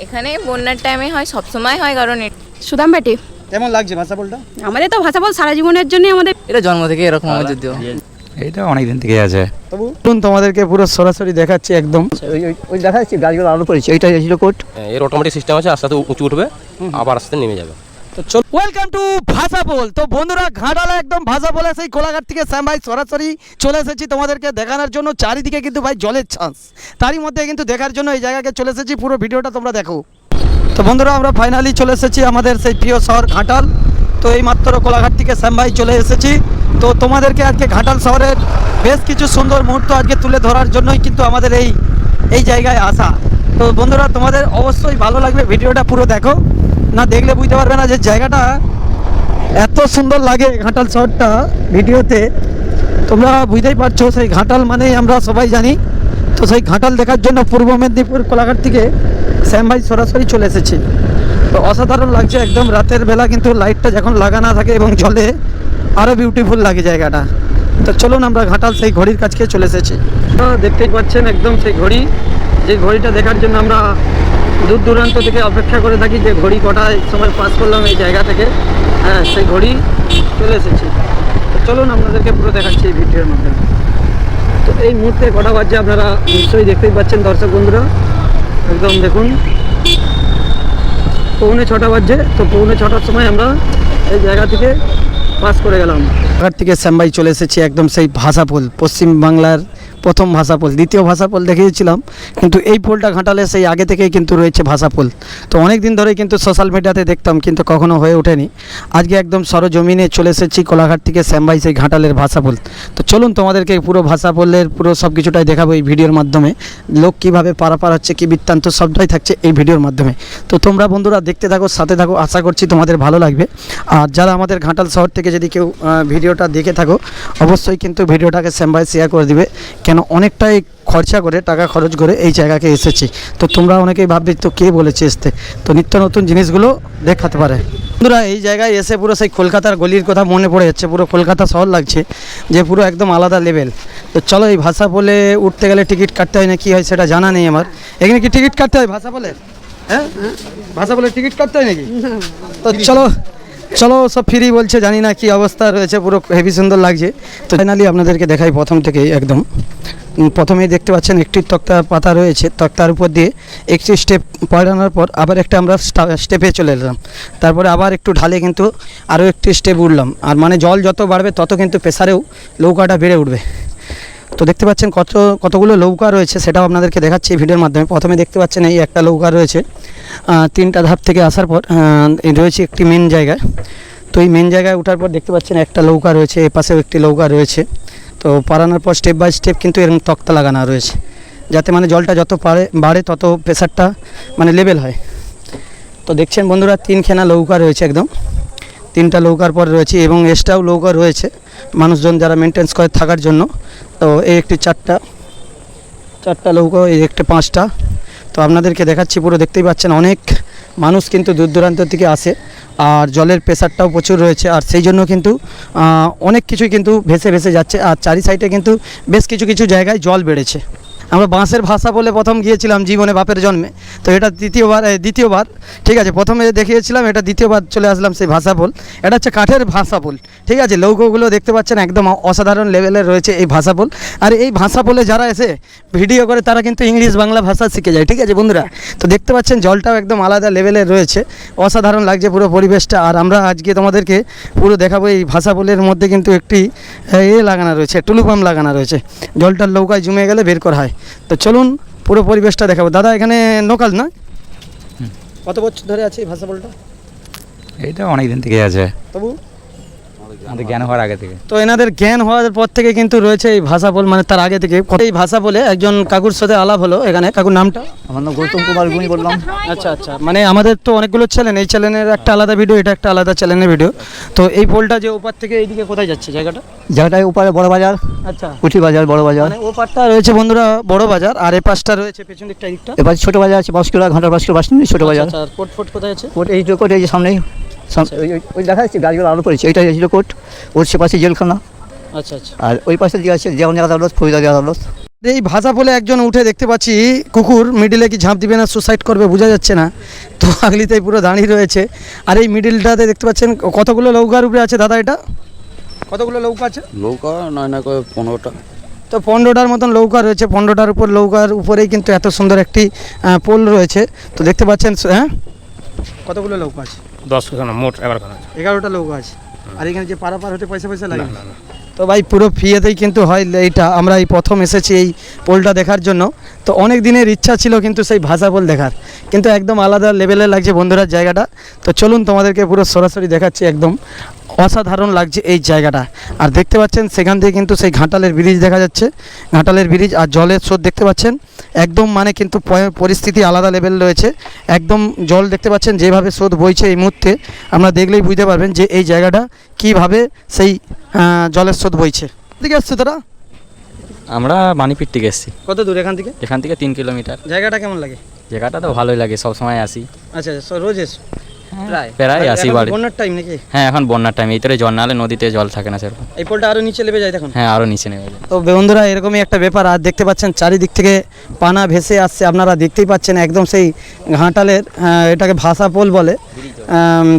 এখানে বন্যার টাইমে হয় সব সময় হয় কারণ সুদাম সুদামবাটি কেমন লাগছে ভাষা বলটা? আমাদের তো ভাষা বল সারা জীবনের জন্য আমাদের এটা জন্ম থেকে এরকম আমার যদিও। এটা অনেক দিন থেকে আছে। তবু? তোমাদেরকে পুরো সরাসরি দেখাচ্ছি একদম। ওই ওই- দেখাচ্ছি গাছগুলো আলো পড়েছে এইটা ছিল কোট হ্যাঁ, এর অটোমেটিক সিস্টেম আছে আস্তে আস্তে উঁচু উঠবে আবার আস্তে নেমে যাবে। তো চল ওয়েলকাম টু ভাষা বল তো বন্ধুরা, ঘাটালা একদম ভাষা বলে সেই কোলাঘাট থেকে শ্যাম ভাই সরাসরি চলে এসেছি তোমাদেরকে দেখানোর জন্য। চারিদিকে কিন্তু ভাই জলের চান্স তারই মধ্যে কিন্তু দেখার জন্য এই জায়গাকে চলে এসেছি। পুরো ভিডিওটা তোমরা দেখো। তো বন্ধুরা, আমরা ফাইনালি চলে এসেছি আমাদের সেই প্রিয় শহর ঘাটাল। তো এই মাত্র কোলাঘাট থেকে শ্যাম ভাই চলে এসেছি। তো তোমাদেরকে আজকে ঘাটাল শহরের বেশ কিছু সুন্দর মুহূর্ত আজকে তুলে ধরার জন্যই কিন্তু আমাদের এই এই জায়গায় আসা। তো বন্ধুরা, তোমাদের অবশ্যই ভালো লাগবে। ভিডিওটা পুরো দেখো। না দেখলে বুঝতে পারবে না যে জায়গাটা এত সুন্দর লাগে ঘাটাল শহরটা ভিডিওতে। তোমরা বুঝতেই পারছ, সেই ঘাটাল মানেই আমরা সবাই জানি। তো সেই ঘাটাল দেখার জন্য পূর্ব মেদিনীপুর কোলাঘাট থেকে শ্যাম ভাই সরাসরি চলে এসেছি। তো অসাধারণ লাগছে একদম রাতের বেলা, কিন্তু লাইটটা যখন লাগানো থাকে এবং জলে আরও বিউটিফুল লাগে জায়গাটা। তো চলুন আমরা ঘাটাল সেই ঘড়ির কাছকে চলে এসেছি। দেখতেই পাচ্ছেন একদম সেই ঘড়ি। যে ঘড়িটা দেখার জন্য আমরা দূর দূরান্ত থেকে অপেক্ষা করে থাকি, যে ঘড়ি কটায় সময় পাস করলাম এই জায়গা থেকে। হ্যাঁ সেই ঘড়ি চলে এসেছি। চলুন, আপনাদেরকে পুরো দেখাচ্ছি এই ভিডিওর মধ্যে তো এই মুহূর্তে কটা বাজছে আপনারা নিশ্চয়ই দেখতেই পাচ্ছেন, দর্শক বন্ধুরা। একদম দেখুন, পৌনে ছটা বাজছে তো পৌনে ছটার সময় আমরা এই জায়গা থেকে পাস করে গেলাম। থেকে শ্যামবাই চলে এসেছি, একদম সেই ভাষা পোল পশ্চিম বাংলার প্রথম ভাষা পোল দ্বিতীয় ভাষা পোল দেখিয়েছিলাম, কিন্তু এই পোলটা ঘাটালে সেই আগে থেকেই কিন্তু রয়েছে ভাষা পোল তো অনেক দিন ধরেই কিন্তু সোশ্যাল মিডিয়াতে দেখতাম, কিন্তু কখনো হয়ে ওঠেনি। আজকে একদম সরজমিনে চলে এসেছি, কোলাঘাট থেকে শ্যামবাই সেই ঘাটালের ভাষা পোল তো চলুন তোমাদেরকে পুরো ভাষা পোলের পুরো সব কিছুটাই দেখাবো এই ভিডিওর মাধ্যমে। লোক কীভাবে পারাপার হচ্ছে, কী বৃত্তান্ত, সবটাই থাকছে এই ভিডিওর মাধ্যমে। তো তোমরা বন্ধুরা দেখতে থাকো, সাথে থাকো, আশা করছি তোমাদের ভালো লাগবে। আর যারা আমাদের ঘাটাল শহর থেকে যদি কেউ ভিডিওটা দেখে থাকো, অবশ্যই কিন্তু ভিডিওটাকে স্যাম্বাই শেয়ার করে দিবে। কেন অনেকটাই খরচা করে, টাকা খরচ করে এই জায়গাকে এসেছি। তো তোমরা অনেকেই ভাববে, তো কে বলেছে আসতে তো নিত্য নতুন জিনিসগুলো দেখাতে পারে। বন্ধুরা, এই জায়গায় এসে পুরো সেই কলকাতার গলির কথা মনে পড়ে যাচ্ছে, পুরো কলকাতা শহর লাগছে যে পুরো একদম আলাদা লেভেল তো চলো, এই ভাষা বলে উঠতে গেলে টিকিট কাটতে হয় না, কি হয় সেটা জানা নেই আমার। এখানে কি টিকিট কাটতে হয় ভাষা বলে? হ্যাঁ? ভাষা বলে টিকিট কাটতে হয় নাকি? তো চলো চলো, সব ফ্রি বলছে, জানি না কি অবস্থা রয়েছে, পুরো হেভি সুন্দর লাগছে। তো ফাইনালি আপনাদেরকে দেখাই প্রথম থেকেই একদম। প্রথমেই দেখতে পাচ্ছেন একটি তক্তা পাতা রয়েছে, তক্তার উপর দিয়ে একটি স্টেপ পড়ানোর পর আবার একটা আমরা স্টেপে চলে এলাম। তারপরে আবার একটু ঢালে কিন্তু আরও একটি স্টেপ উঠলাম। আর মানে জল যত বাড়বে, তত কিন্তু প্রেসারেও নৌকাটা বেড়ে উঠবে। তো দেখতে পাচ্ছেন কত, কতগুলো লৌকা রয়েছে সেটাও আপনাদেরকে দেখাচ্ছি ভিডিওর মাধ্যমে। প্রথমে দেখতে পাচ্ছেন এই একটা লৌকা রয়েছে তিনটা ধাপ থেকে আসার পর রয়েছে একটি মেন জায়গায়। তো এই মেন জায়গায় ওঠার পর দেখতে পাচ্ছেন একটা লৌকা রয়েছে, এ পাশেও একটি লৌকা রয়েছে। তো পারানোর পর স্টেপ বাই স্টেপ কিন্তু এরকম তক্তা লাগানো রয়েছে, যাতে মানে জলটা যত পারে, বাড়ে তত প্রেশারটা মানে লেভেল হয়। তো দেখছেন বন্ধুরা, তিনখানা লৌকা রয়েছে একদম। তিনটা লৌকার পর রয়েছে এবং এক্সট্রাও লৌকা রয়েছে, মানুষজন যারা মেনটেন্স করে থাকার জন্য। তো এই একটি চারটা চারটা লৌকো এই একটি পাঁচটা। তো আপনাদেরকে দেখাচ্ছি, পুরো দেখতেই পাচ্ছেন, অনেক মানুষ কিন্তু দূর দূরান্ত থেকে আসে আর জলের প্রেশারটাও প্রচুর রয়েছে আর সেই জন্য কিন্তু অনেক কিছুই কিন্তু ভেসে ভেসে যাচ্ছে আর চারি সাইডে কিন্তু বেশ কিছু কিছু জায়গায় জল বেড়েছে। আমরা বাঁশের ভাষা বলে প্রথম গিয়েছিলাম জীবনে বাপের জন্মে। তো এটা দ্বিতীয়বার দ্বিতীয়বার ঠিক আছে প্রথমে দেখিয়েছিলাম এটা দ্বিতীয়বার চলে আসলাম সেই ভাষা বল। এটা হচ্ছে কাঠের ভাষা বল ঠিক আছে লৌকগুলো দেখতে পাচ্ছেন একদম অসাধারণ লেভেলের রয়েছে এই ভাষা বল। আর এই ভাষা বলে যারা এসে ভিডিও করে তারা কিন্তু ইংলিশ বাংলা ভাষা শিখে যায় ঠিক আছে বন্ধুরা? তো দেখতে পাচ্ছেন জলটাও একদম আলাদা লেভেলের রয়েছে। অসাধারণ লাগছে পুরো পরিবেশটা। আর আমরা আজকে তোমাদেরকে পুরো দেখাবো এই ভাষা বলের মধ্যে কিন্তু একটি এ, লাগানো রয়েছে টুলু পাম্প লাগানো রয়েছে। জলটার নৌকায় জমে গেলে বের করা হয়। তো চলুন পুরো পরিবেশটা দেখাবো। দাদা এখানে লোকাল না? কত বছর ধরে আছে এই ভাষা বলটা এইটা অনেক দিন থেকে আছে। তবু? আমাদের জ্ঞান হওয়ার আগে থেকে। তো এনাদের জ্ঞান হওয়ার পর থেকে কিন্তু রয়েছে এই ভাষা বল মানে তার আগে থেকে। এই ভাষা বলে একজন কাকুর সাথে আলাপ হলো এখানে কাকুর নামটা? আমার নাম গৌতম কুমার গুনি বললাম। আচ্ছা আচ্ছা। মানে আমাদের তো অনেকগুলো চ্যানেল এই চ্যানেলের একটা আলাদা ভিডিও এটা একটা আলাদা চ্যানেলের ভিডিও তো এই পোলটা যে ওপার থেকে এইদিকে কোথায় যাচ্ছে জায়গাটা? জায়গাটায় ওপারে বড় বাজার আচ্ছা। কুঠি বাজার বড় বাজার। মানে ও পারটা রয়েছে বন্ধুরা বড় বাজার আর এ পাশটা রয়েছে পেছন দিকটা দিকটা। এবার ছোট বাজার আছে বাঁশকুড়া ঘাটার বাঁশকুড়া বাস ছোট বাজার। আচ্ছা কোট ফোট কোথায় আছে? কোট এই যে কোট এই যে সামনেই। সাম- ওই ওই- দেখা যাচ্ছে গাছগুলো আলো পড়েছে। এইটা ছিল কোট ওর সে পাশে জেলখানা। আচ্ছা আচ্ছা। আর ওই পাশে যে আছে যেমন আদালত ফৌজদারি আদালত। এই ভাষা বলে একজন উঠে দেখতে পাচ্ছি কুকুর মিডিলে কি ঝাঁপ দিবে না সুসাইড করবে বোঝা যাচ্ছে না। তো আগলিতেই পুরো দাঁড়িয়ে রয়েছে। আর এই মিডিলটাতে দেখতে পাচ্ছেন কতগুলো নৌকার উপরে আছে দাদা এটা? কতগুলো লৌকা আছে? লৌকা নয় না করে পনেরোটা। তো পনেরোটার মতন লৌকা রয়েছে পনেরোটার উপর লৌকার উপরেই কিন্তু এত সুন্দর একটি পোল রয়েছে। তো দেখতে পাচ্ছেন হ্যাঁ? কতগুলো লোক আছে? দশ খানা মোট এগারো আছে। এগারোটা লোক আছে। আর এখানে যে পারাপার হতে পয়সা পয়সা লাগে? না তো ভাই পুরো ফ্রিয়েতেই কিন্তু হয় এইটা আমরা এই প্রথম এসেছি এই পোলটা দেখার জন্য। তো অনেক দিনের ইচ্ছা ছিল কিন্তু সেই ভাষা পোল দেখার। কিন্তু একদম আলাদা লেভেলে লাগছে বন্ধুরা জায়গাটা। তো চলুন তোমাদেরকে পুরো সরাসরি দেখাচ্ছি একদম অসাধারণ লাগছে এই জায়গাটা। আর দেখতে পাচ্ছেন সেখান থেকে কিন্তু সেই ঘাটালের ব্রিজ দেখা যাচ্ছে। ঘাটালের ব্রিজ আর জলের স্রোত দেখতে পাচ্ছেন। একদম মানে কিন্তু পরিস্থিতি আলাদা লেভেল রয়েছে। একদম জল দেখতে পাচ্ছেন যেভাবে স্রোত বইছে এই মুহূর্তে। আপনারা দেখলেই বুঝতে পারবেন যে এই জায়গাটা কীভাবে সেই জলের স্রোত বইছে। দিকে আসছে তোরা? আমরা মানিপিট থেকে এসেছি। কত দূর এখান থেকে? এখান থেকে তিন কিলোমিটার। জায়গাটা কেমন লাগে? জায়গাটা তো ভালোই লাগে সব সময় আসি। আচ্ছা আচ্ছা রোজ এসো? প্রায়? আসি বাড়ি। বন্যার টাইম নাকি? হ্যাঁ এখন বন্যার টাইম এইতরে জল নাহলে নদীতে জল থাকে না সেরকম। এই পোলটা আরও নিচে নেমে যায় দেখুন। হ্যাঁ আরও নিচে নেমে যায়। তো বন্ধুরা এরকমই একটা ব্যাপার আর দেখতে পাচ্ছেন চারিদিক থেকে পানা ভেসে আসছে। আপনারা দেখতেই পাচ্ছেন একদম সেই ঘাটালের এটাকে ভাষা পোল বলে।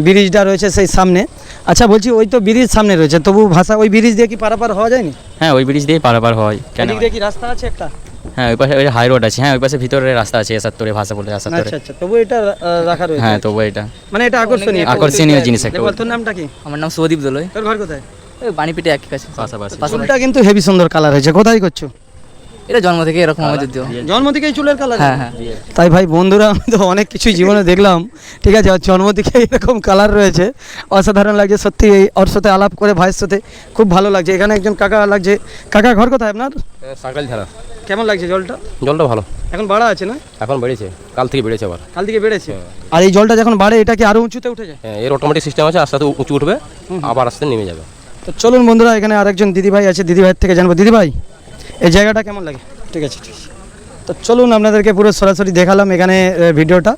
ব্রিজটা রয়েছে সেই সামনে। আচ্ছা বলছি ওই তো ব্রিজ সামনে রয়েছে তবু ভাষা ওই ব্রিজ দিয়ে কি পারাপার হওয়া যায়নি হ্যাঁ ওই ব্রিজ দিয়েই পারাপার হয় কেন? এদিক দিয়ে কি রাস্তা আছে একটা? হ্যাঁ ওই পাশে ওই হাই রোড আছে হ্যাঁ ওই পাশে ভিতরে রাস্তা আছে এসাত্তরে ভাষা বলে এসাত্তরে। আচ্ছা আচ্ছা তবু এটা আহ, রাখা রয়েছে। হ্যাঁ তবু এটা। মানে এটা আকর্ষণীয় আকর্ষণীয় জিনিস। একটা। দেখো, তোর নামটা কি? আমার নাম সৌদীপ দোলই। তোর ঘর কোথায়? ওই বাণীপিঠে একই কাছে। পাশাপাশি। চুলটা কিন্তু হেভি সুন্দর কালার হয়েছে। কোথায় করছ? এটা জন্ম থেকে এরকম আমাদের দিও জন্ম থেকেই চুলের কালার হ্যাঁ হ্যাঁ। তাই ভাই বন্ধুরা আমি তো অনেক কিছুই জীবনে দেখলাম। ঠিক আছে ওর জন্ম থেকে এরকম কালার রয়েছে। অসাধারণ লাগছে সত্যি এই ওর সাথে আলাপ করে ভাইয়ের সাথে খুব ভালো লাগছে। এখানে একজন কাকা লাগছে। কাকা ঘর কোথায় আপনার? সাঁকাল ধারা কেমন লাগছে জলটা? জলটা ভালো। এখন বাড়া আছে না? এখন বেড়েছে কাল থেকে বেড়েছে আবার। কাল থেকে বেড়েছে? আর এই জলটা যখন বাড়ে এটা কি আরও উঁচুতে উঠে যায়? হ্যাঁ এর অটোমেটিক সিস্টেম আছে আস্তে আস্তে উঁচু উঠবে আবার আস্তে নেমে যাবে। তো চলুন বন্ধুরা এখানে আরেকজন দিদিভাই আছে। দিদিভাইয়ের থেকে জানব। দিদিভাই এই জায়গাটা কেমন লাগে? ঠিক আছে ঠিক আছে। তো চলুন আপনাদেরকে পুরো সরাসরি দেখালাম এখানে ভিডিওটা।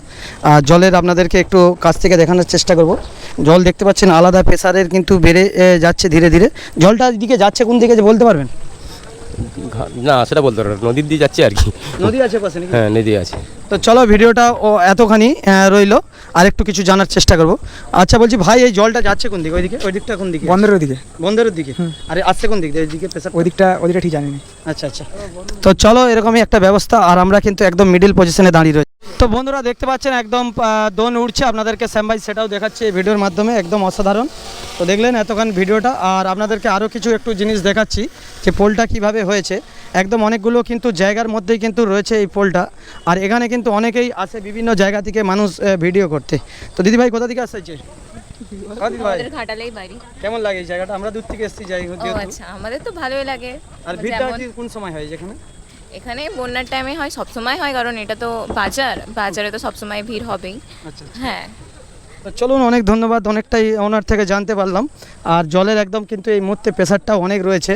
আর জলের আপনাদেরকে একটু কাছ থেকে দেখানোর চেষ্টা করব। জল দেখতে পাচ্ছেন আলাদা প্রেশারের কিন্তু বেড়ে যাচ্ছে ধীরে ধীরে। জলটা দিকে যাচ্ছে কোন দিকে যে বলতে পারবেন? না সেটা বলতে পারব নদীর দিয়ে যাচ্ছে আর কি। নদী আছে পাশে নাকি? হ্যাঁ নদী আছে। তো চলো ভিডিওটা ও এতখানি রইল। আর একটু কিছু জানার চেষ্টা করব। আচ্ছা বলছি ভাই এই জলটা যাচ্ছে কোন দিকে? ওই দিকে ওই দিকটা কোন দিকে? বন্ধের দিকে বন্দরের দিকে? আরে আসছে কোন দিক? দিয়ে ওইদিকে প্রেসার ওই দিকটা ওই দিকটা ঠিক জানি না। আচ্ছা আচ্ছা। তো চলো এরকমই একটা ব্যবস্থা। আর আমরা কিন্তু একদম মিডিল পজিশনে দাঁড়িয়ে রয়েছি। তো বন্ধুরা দেখতে পাচ্ছেন একদম দোন উঠছে আপনাদেরকে স্যাম ভাই সেটাও দেখাচ্ছে এই ভিডিওর মাধ্যমে একদম অসাধারণ। তো দেখলেন এতক্ষণ ভিডিওটা আর আপনাদেরকে আরও কিছু একটু জিনিস দেখাচ্ছি যে পোলটা কীভাবে হয়েছে। একদম অনেকগুলো কিন্তু জায়গার মধ্যেই কিন্তু রয়েছে এই পোলটা আর এখানে কিন্তু অনেকেই আসে বিভিন্ন জায়গা থেকে মানুষ ভিডিও করতে। তো দিদিভাই কোথা থেকে আসছে কেমন লাগে এই জায়গাটা? আমরা দূর থেকে এসেছি যাই হোক। আচ্ছা আমাদের তো ভালোই লাগে। আর ভিড়টা কোন সময় হয় যেখানে? এখানে বন্যার টাইমে হয় সবসময় হয় কারণ এটা তো বাজার বাজারে তো সব সময় ভিড় হবেই। আচ্ছা হ্যাঁ। তো চলুন অনেক ধন্যবাদ অনেকটাই ওনার থেকে জানতে পারলাম। আর জলের একদম কিন্তু এই মুহূর্তে প্রেশারটা অনেক রয়েছে।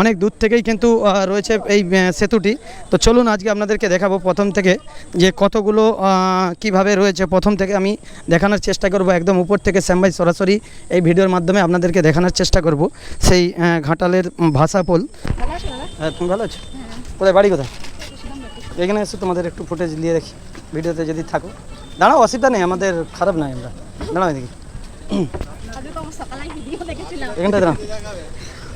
অনেক দূর থেকেই কিন্তু রয়েছে এই সেতুটি। তো চলুন আজকে আপনাদেরকে দেখাবো প্রথম থেকে যে কতগুলো কীভাবে রয়েছে। প্রথম থেকে আমি দেখানোর চেষ্টা করব একদম উপর থেকে শ্যামভাই সরাসরি এই ভিডিওর মাধ্যমে আপনাদেরকে দেখানোর চেষ্টা করব। সেই ঘাটালের ভাষা পোল। হ্যাঁ তুমি ভালো আছো? কোথায় বাড়ি কোথায়? এখানে এসে তোমাদের একটু ফুটেজ নিয়ে দেখি ভিডিওতে যদি থাকো। দাঁড়াও অসুবিধা নেই আমাদের খারাপ নাই আমরা। দাঁড়াও এদিকে। এখানটায় দাঁড়াও।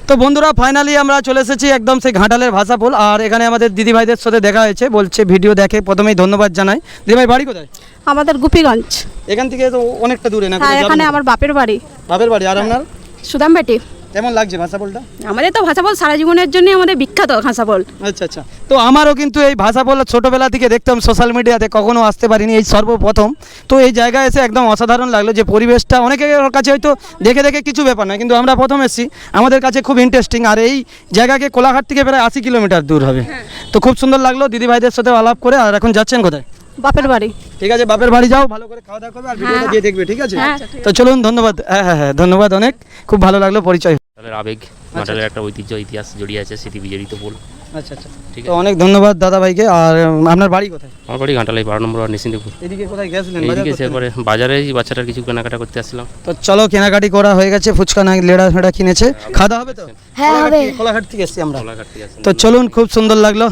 তো বন্ধুরা ফাইনালি আমরা চলে এসেছি একদম সেই ঘাটালের ভাষা পোল আর এখানে আমাদের দিদি ভাইদের সাথে দেখা হয়েছে বলছে ভিডিও দেখে প্রথমেই ধন্যবাদ জানাই। দিদি ভাই বাড়ি কোথায়? আমাদের গুপিগঞ্জ। এখান থেকে তো অনেকটা দূরে না হ্যাঁ এখানে আমার বাপের বাড়ি। বাপের বাড়ি আর আপনার? সুদামবাটি কেমন লাগছে ভাষা পোলটা আমাদের তো ভাষা বল সারা জীবনের জন্য আমাদের বিখ্যাত ভাষা বল। আচ্ছা আচ্ছা। তো আমারও কিন্তু এই ভাষা বলা ছোটোবেলা থেকে দেখতাম সোশ্যাল মিডিয়াতে কখনো আসতে পারিনি এই সর্বপ্রথম। তো এই জায়গায় এসে একদম অসাধারণ লাগল যে পরিবেশটা অনেকের কাছে হয়তো দেখে দেখে কিছু ব্যাপার না কিন্তু আমরা প্রথম এসেছি। আমাদের কাছে খুব ইন্টারেস্টিং আর এই জায়গাকে কোলাঘাট থেকে প্রায় আশি কিলোমিটার দূর হবে। তো খুব সুন্দর লাগল দিদি ভাইদের সাথে আলাপ করে আর এখন যাচ্ছেন কোথায়? বাপের বাড়ি। ঠিক আছে বাপের বাড়ি যাও ভালো করে খাওয়া দাওয়া করবে আর ভিডিওটা দিয়ে দেখবে ঠিক আছে? হ্যাঁ। তো চলুন ধন্যবাদ হ্যাঁ হ্যাঁ হ্যাঁ ধন্যবাদ অনেক। খুব ভালো লাগল পরিচয় ঘাটালের আবেগ ঘাটালের একটা ঐতিহ্য ইতিহাস জড়িয়ে আছে স্মৃতি বিজড়িত পোল আচ্ছা আচ্ছা। ঠিক আছে? অনেক ধন্যবাদ দাদা ভাইকে। আর আপনার বাড়ি কোথায়? আমার বাড়ি ঘাটালাই বারো নম্বর নিশিন্দিপুর এদিকে কোথায় গেছিলেন? এদিকে সেরপরে বাজারে বাচ্চাটার কিছু কেনাকাটা করতে আসলাম তো চলো কেনাকাটি করা হয়ে গেছে ফুচকা না লেড়া ফেড়া কিনেছে। খাওয়া দাওয়া হবে তো? হ্যাঁ হবে। কোলাঘাট থেকে এসেছি আমরা। কোলাঘাট থেকে তো চলুন খুব সুন্দর লাগল।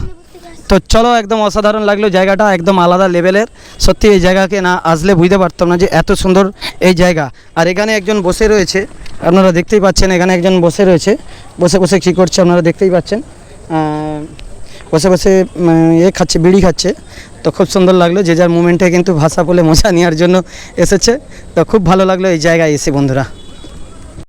তো চলো একদম অসাধারণ লাগল জায়গাটা, একদম আলাদা লেভেলের। সত্যি এই জায়গাকে না আসলে বুঝতে পারতাম না যে এত সুন্দর এই জায়গা। আর এখানে একজন বসে রয়েছে, আপনারা দেখতেই পাচ্ছেন এখানে একজন বসে রয়েছে। বসে বসে কী করছে আপনারা দেখতেই পাচ্ছেন। বসে বসে এ খাচ্ছে, বিড়ি খাচ্ছে। তো খুব সুন্দর লাগল, যে যার মুমেন্টে কিন্তু ভাষা বলে মজা নেওয়ার জন্য এসেছে। তো খুব ভালো লাগল এই জায়গায় এসে বন্ধুরা।